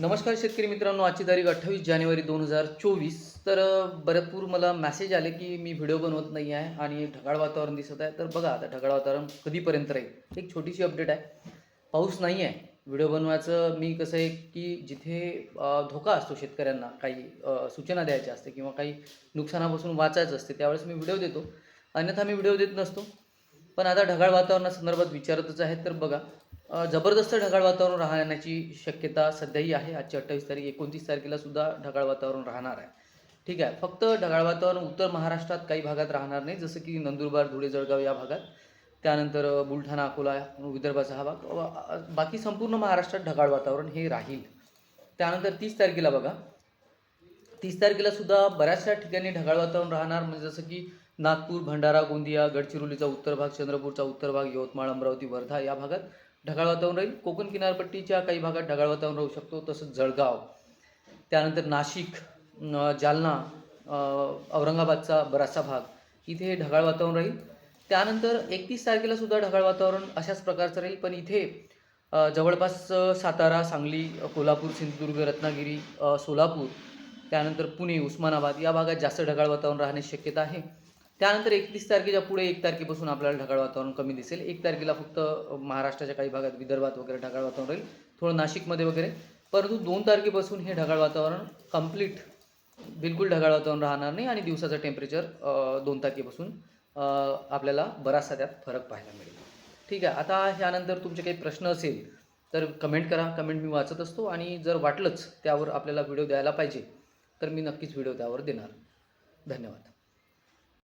नमस्कार शेतकरी मित्रांनो आजची तारीख अठ्ठावीस जानेवारी दोन हजार चोवीस. तर भरपूर मला मेसेज आले की मी व्हिडिओ बनवत नाही आहे आणि ढगाळ वातावरण दिसत आहे. तर बघा आता ढगाळ वातावरण कधीपर्यंत राहील? एक छोटीशी अपडेट आहे. पाऊस नाही आहे व्हिडिओ बनवायचं मी कसं आहे की जिथे धोका असतो शेतकऱ्यांना काही सूचना द्यायच्या असते किंवा काही नुकसानापासून वाचायचं असते त्यावेळेस मी व्हिडिओ देतो. अन्यथा मी व्हिडिओ देत नसतो. पण आता ढगाळ वातावरणासंदर्भात विचारतच आहे तर बघा जबरदस्त ढगाळ वातावरण राहण्याची शक्यता सध्याही आहे. आजची अठ्ठावीस तारीख एकोणतीस तारखेला सुद्धा ढगाळ वातावरण राहणार आहे. ठीक आहे. फक्त ढगाळ वातावरण उत्तर महाराष्ट्रात काही भागात राहणार नाही. जसं की नंदुरबार धुळे जळगाव या भागात. त्यानंतर बुलढाणा अकोला विदर्भाचा हा भाग. बाकी संपूर्ण महाराष्ट्रात ढगाळ वातावरण हे राहील. त्यानंतर तीस तारखेला बघा. तीस तारखेला सुद्धा बऱ्याचशा ठिकाणी ढगाळ वातावरण राहणार. म्हणजे जसं की नागपूर भंडारा गोंदिया गडचिरोलीचा उत्तर भाग चंद्रपूरचा उत्तर भाग यवतमाळ अमरावती वर्धा या भागात ढगाळ वातावरण राहील. कोकण किनारपट्टीच्या काही भागात ढगाळ वातावरण राहू शकतो तसंच जळगाव. त्यानंतर नाशिक जालना औरंगाबादचा बराचसा भाग इथे ढगाळ वातावरण राहील. त्यानंतर एकतीस तारखेला सुद्धा ढगाळ वातावरण अशाच प्रकारचं राहील. पण इथे जवळपास सातारा सांगली कोल्हापूर सिंधुदुर्ग रत्नागिरी सोलापूर त्यानंतर पुणे उस्मानाबाद या भागात जास्त ढगाळ वातावरण राहण्याची शक्यता आहे. त्यानंतर एकतीस तारखेच्या पुढे एक तारखेपासून आपल्याला ढगाळ वातावरण कमी दिसेल. एक तारखेला फक्त महाराष्ट्राच्या काही भागात विदर्भात वगैरे ढगाळ वातावरण राहील. थोडं नाशिकमध्ये वगैरे. परंतु दोन तारखेपासून हे ढगाळ वातावरण कंप्लीट बिलकुल ढगाळ वातावरण राहणार नाही आणि दिवसाचं टेम्परेचर दोन तारखेपासून आपल्याला बराचसा त्यात फरक पाहायला मिळेल. ठीक आहे. आता ह्यानंतर तुमचे काही प्रश्न असेल तर कमेंट करा. कमेंट मी वाचत असतो आणि जर वाटलंच त्यावर आपल्याला व्हिडिओ द्यायला पाहिजे तर मी नक्कीच व्हिडिओ त्यावर देणार. धन्यवाद.